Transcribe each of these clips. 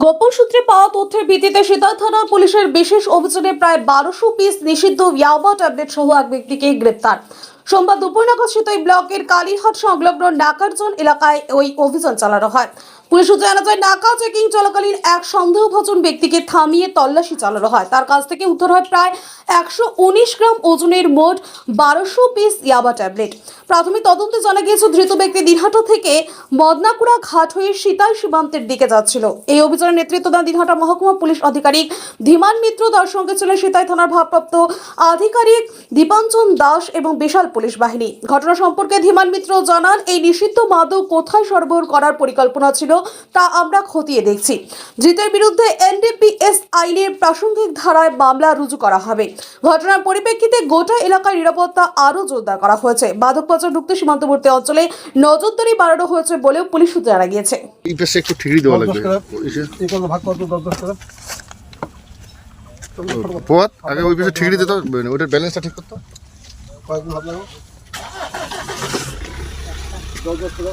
গোপন সূত্রে পাওয়া তথ্যের ভিত্তিতে সিতাই থানার পুলিশের বিশেষ অভিযানে প্রায় বারোশো পিস নিষিদ্ধ ইয়াবা ট্যাবলেট সহ এক ব্যক্তিকে গ্রেপ্তার। সোমবার দুপুর নাগাদ সিতাই ব্লকের কালীহাট সংলগ্ন নাকারজন এলাকায় ওই অভিযান চালানো হয়। পুলিশ সূত্রে জানা যায়, নাকা চেকিং চলাকালীন এক সন্দেহভাজন ব্যক্তিকে থামিয়ে তল্লাশি চালানো হয়। তার কাছ থেকে উদ্ধার হয় প্রায় একশো উনিশ গ্রাম ওজনের মোট বারোশো পিস ইয়াবা ট্যাবলেট। প্রাথমিক তদন্তে জানা গিয়েছে, ধৃত ব্যক্তি দিনহাটা থেকে মদনাকুড়া ঘাট হয়ে সীতাই সীমান্তের দিকে যাচ্ছিল। এই অভিযানের নেতৃত্ব দেন দিনহাটা মহকুমা পুলিশ আধিকারিক ধীমান মিত্র তার সঙ্গে ছিলেন সীতাই থানার ভারপ্রাপ্ত আধিকারিক দীপাঞ্চন দাস এবং বিশাল পুলিশ বাহিনী। ঘটনা সম্পর্কে ধীমান মিত্র জানান, এই নিষিদ্ধ মাদক কোথায় সরবরাহ করার পরিকল্পনা ছিল তা আমরা খতিয়ে দেখছি। ধৃতের বিরুদ্ধে এনডিপিএস আইনের প্রাসঙ্গিক ধারায় মামলা রুজু করা হবে। ঘটনার পরিপ্রেক্ষিতে গোটা এলাকার নিরাপত্তা আরও জোরদার করা হয়েছে। মাদক মুক্ত সীমান্তবর্তী অঞ্চলে নজরদারি বাড়ানো হয়েছে বলেও পুলিশ সূত্রে জানা গিয়েছে। এই পাশে একটু ঠিকই দেওয়া লাগবে। ভাগ করতো দশ দশ টাকা পথ আগে ওই পাশে ঠিকই দিতে ওটার ব্যালেন্সটা ঠিক করতো লাগো দশ দশ টাকা।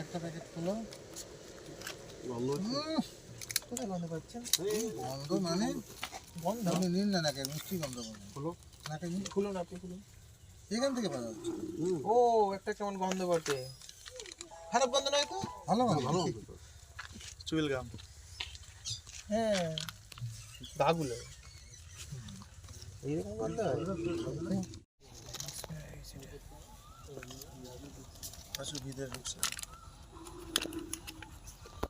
একটা প্যাকেট খুলো কোথায় গন্ধ পাচ্ছেন গন্ধ মানে গন্ধ আপনি নিন না নাকি মিষ্টি গন্ধ পাবেন খুলো নাকি নিন খুলুন আপনি খুলুন এখান থেকে পাওয়া যাচ্ছে ও একটা কেমন গন্ধ বটে খারাপ গন্ধ নয় তো? ভালো ভালো চুল গাম। হ্যাঁ। দাগুলো এইরকম গন্ধ? আসলে ভিতরে ঢুকছে।